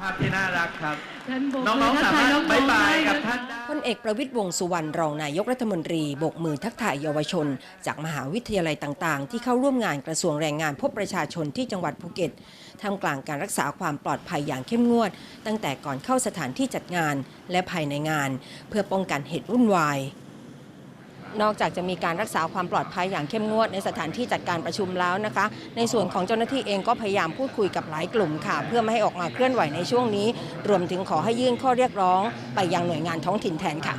ภาพที่น่ารักครับ ท่านโบกน้มืองๆสามารถทักทบายบายน้กัอบงๆท่านได้ได้ พลเอกประวิตรวงษ์สุวรรณรองนายกรัฐมนตรีโบกมือทักทายเยาวชน จากมหาวิทยาลัยต่างๆ ที่เข้าร่วมงานกระทรวงแรงงานพบประชาชนที่จังหวัดภูเก็ตท่ามกลางการรักษาความปลอดภัยอย่างเข้มงวด ตั้งแต่ก่อนเข้าสถานที่จัดงานและภายในงาน เพื่อป้องกันเหตุวุ่นวาย นอกจากจะมีการรักษาความปลอดภัยอย่างเข้มงวดในสถานที่จัดการประชุมแล้วนะคะ ในส่วนของเจ้าหน้าที่เองก็พยายามพูดคุยกับหลายกลุ่มค่ะ เพื่อไม่ให้ออกมาเคลื่อนไหวในช่วงนี้ รวมถึงขอให้ยื่นข้อเรียกร้อง ไปยังหน่วยงานท้องถิ่นแทนค่ะ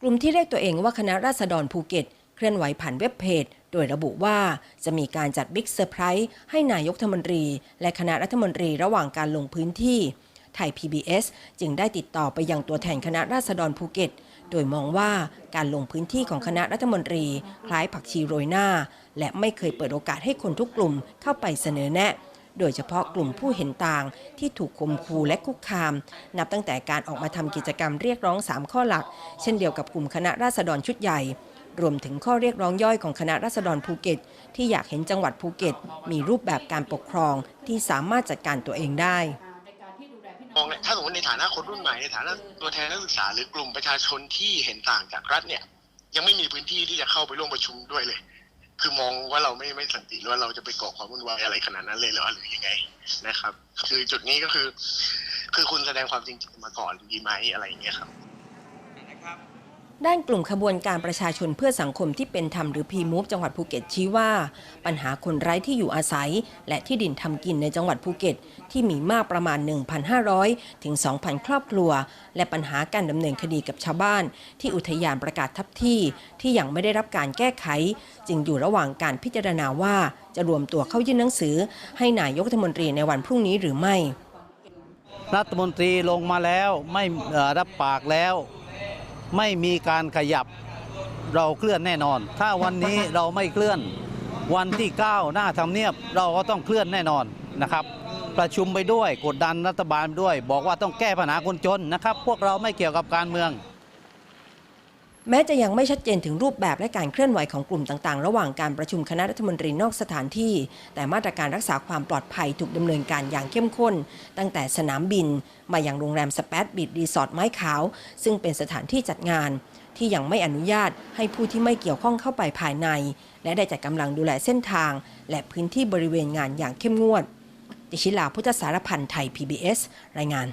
กลุ่มที่เรียกตัวเองว่าคณะราษฎรภูเก็ต เคลื่อนไหวผ่านเว็บเพจโดยระบุว่าจะมีการจัดบิ๊กเซอร์ไพรส์ให้นายกรัฐมนตรี และคณะรัฐมนตรีระหว่างการลงพื้นที่ ไทย PBS จึงได้ติดต่อไปยังตัวแทนคณะราษฎรภูเก็ต โดยมองว่าการลงพื้นที่ของคณะรัฐมนตรี คล้ายผักชีโรยหน้า และไม่เคยเปิดโอกาสให้คนทุกกลุ่มเข้าไปเสนอแนะโดยเฉพาะกลุ่มผู้เห็นต่างที่ถูกข่มขู่และคุกคาม นับตั้งแต่การออกมาทำกิจกรรมเรียกร้อง 3 ข้อหลัก เช่นเดียวกับกลุ่มคณะราษฎรชุดใหญ่ รวมถึงข้อเรียกร้องย่อยของคณะราษฎรภูเก็ต ที่อยากเห็นจังหวัดภูเก็ต มีรูปแบบการปกครองที่สามารถจัดการตัวเองได้ มองเนี่ยถ้าสมมติในฐานะคนรุ่นใหม่ในฐานะตัวแทนนักศึกษาหรือกลุ่มประชาชนที่เห็นต่างจากรัฐเนี่ย ยังไม่มีพื้นที่ที่จะเข้าไปร่วมประชุมด้วยเลย คือมองว่าเราไม่ไม่สันติหรือว่าเราจะไปก่อความวุ่นวายอะไรขนาดนั้นเลยเหรอหรือยังไงนะครับ คือจุดนี้ก็คือ คือคุณแสดงความจริงใจมาก่อนดีไหมอะไรอย่างเงี้ยครับ ด้านกลุ่มขบวนการประชาชนเพื่อสังคมที่เป็นธรรมหรือพีมูฟจังหวัดภูเก็ตชี้ว่า ปัญหาคนไร้ที่อยู่อาศัย และที่ดินทำกินในจังหวัดภูเก็ต ที่มีมากประมาณ 1,500 ถึง 2,000 ครอบครัว และปัญหาการดำเนินคดีกับชาวบ้าน ที่อุทยานประกาศทับที่ ที่ยังไม่ได้รับการแก้ไข จึงอยู่ระหว่างการพิจารณาว่า จะรวมตัวเข้ายื่นหนังสือ ให้นายกรัฐมนตรีในวันพรุ่งนี้หรือไม่รัฐมนตรีลงมาแล้วไม่รับปากแล้ว ไม่มีการขยับเราเคลื่อนแน่นอน ถ้าวันนี้เราไม่เคลื่อนวันที่ 9 หน้าทำเนียบเราก็ต้องเคลื่อนแน่นอนนะครับ ประชุมไปด้วยกดดันรัฐบาลไปด้วย บอกว่าต้องแก้ปัญหาคนจนนะครับ พวกเราไม่เกี่ยวกับการเมือง แม้จะยังไม่ชัดเจนถึงรูปแบบและการเคลื่อนไหวของกลุ่มต่างๆ ระหว่างการประชุมคณะรัฐมนตรีนอกสถานที่ แต่มาตรการรักษาความปลอดภัยถูกดำเนินการอย่างเข้มข้น ตั้งแต่สนามบิน มาอย่างโรงแรมสเปซบิดรีสอร์ทไม้ขาว ซึ่งเป็นสถานที่จัดงาน ที่ยังไม่อนุญาตให้ผู้ที่ไม่เกี่ยวข้องเข้าไปภายใน และได้จัดกำลังดูแลเส้นทาง และพื้นที่บริเวณงานอย่างเข้มงวด ดิชิลาพุทธสารพันธ์ไทย PBS รายงาน